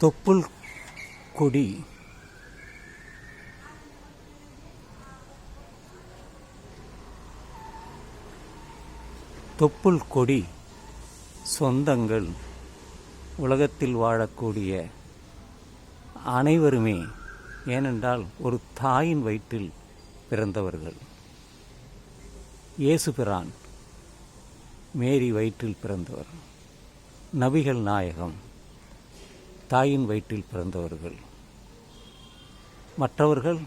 தொப்புள் கொடி. தொப்புள் கொடி சொந்தங்கள். உலகத்தில் வாழக்கூடிய அனைவருமே ஏனென்றால் ஒரு தாயின் வயிற்றில் பிறந்தவர்கள். இயேசு பிரான் மேரி வயிற்றில் பிறந்தவர். நபிகள் நாயகம். தாயின் வயிற்றில் பிறந்தவர்கள். மற்றவர்கள்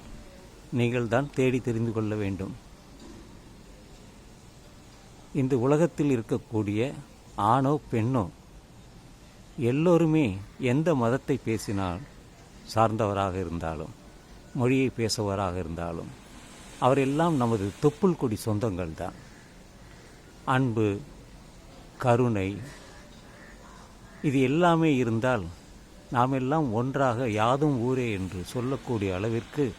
நீங்கள்தான் தேடி தெரிந்து கொள்ள வேண்டும். இந்த உலகத்தில் இருக்கக்கூடிய ஆணோ பெண்ணோ எல்லோருமே எந்த மதத்தை பேசினால் சார்ந்தவராக இருந்தாலும் மொழியை பேசுவராக இருந்தாலும் அவரெல்லாம் நமது தொப்புள் கொடி சொந்தங்கள் தான் அன்பு கருணை இது எல்லாமே இருந்தால் நாம் எல்லாம் ஒன்றாக யாதும் ஊரே என்று சொல்லக்கூடிய அளவிற்கு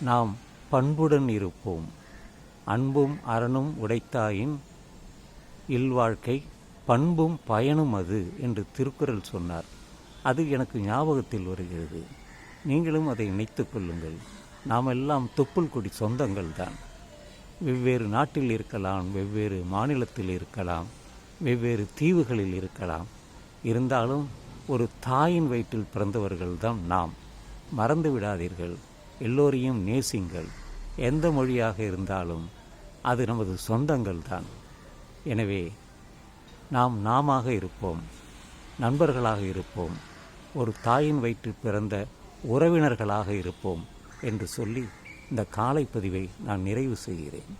நாம் பண்புடன் இருப்போம். அன்பும் அரணும் உடைத்தாயின் இல்வாழ்க்கை பண்பும் பயனும் அது என்று திருக்குறள் சொன்னார். அது எனக்கு ஞாபகத்தில் வருகிறது. நீங்களும் அதை நினைத்துக் கொள்ளுங்கள். நாம் எல்லாம் தொப்புள் கொடி சொந்தங்கள் தான். வெவ்வேறு நாட்டில் இருக்கலாம் வெவ்வேறு மாநிலத்தில் இருக்கலாம் வெவ்வேறு தீவுகளில் இருக்கலாம். இருந்தாலும் ஒரு தாயின் வயிற்றில் பிறந்தவர்கள் தான் நாம். மறந்து விடாதீர்கள். எல்லோரையும் நேசிங்கள். எந்த மொழியாக இருந்தாலும் அது நமது சொந்தங்கள் தான். எனவே நாம் நாமாக இருப்போம். நண்பர்களாக இருப்போம். ஒரு தாயின் வயிற்றில் பிறந்த உறவினர்களாக இருப்போம் என்று சொல்லி இந்த காலை பதிவை நான் நிறைவு செய்கிறேன்.